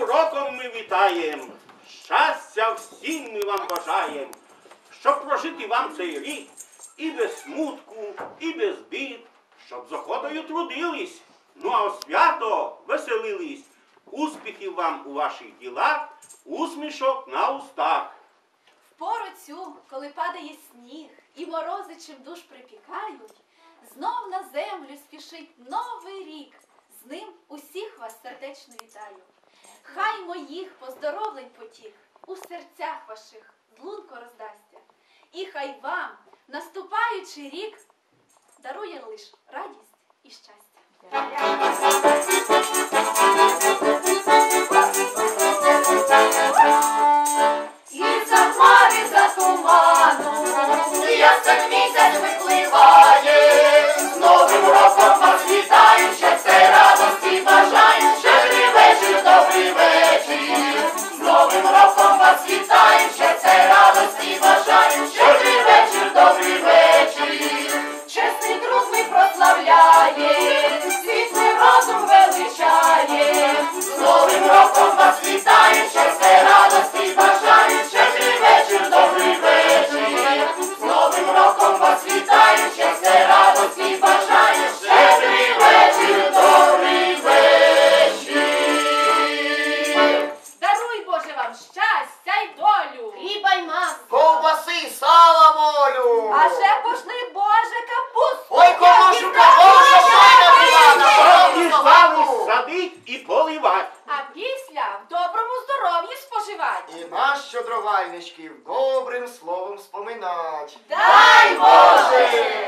Роком ми вітаємо. Щастя всім ми вам бажаємо, щоб прожити вам цей рік і без смутку, і без бід, щоб з охотою трудились, ну а свято веселились. Успіхів вам у ваших ділах, усмішок на устах. В пору цю, коли падає сніг і морози чим душ припікають, знов на землю спішить новий рік. З ним усіх вас сердечно вітаю. Хай моїх поздоровлень потік у серцях ваших длунко роздасться. І хай вам наступаючий рік дарує лиш радість і щастя. І за хмари, за туману, ясен славу і поливать. А після в доброму здоров'ї споживать. І нас, щодрувальничків, добрим словом споминать. Дай Боже!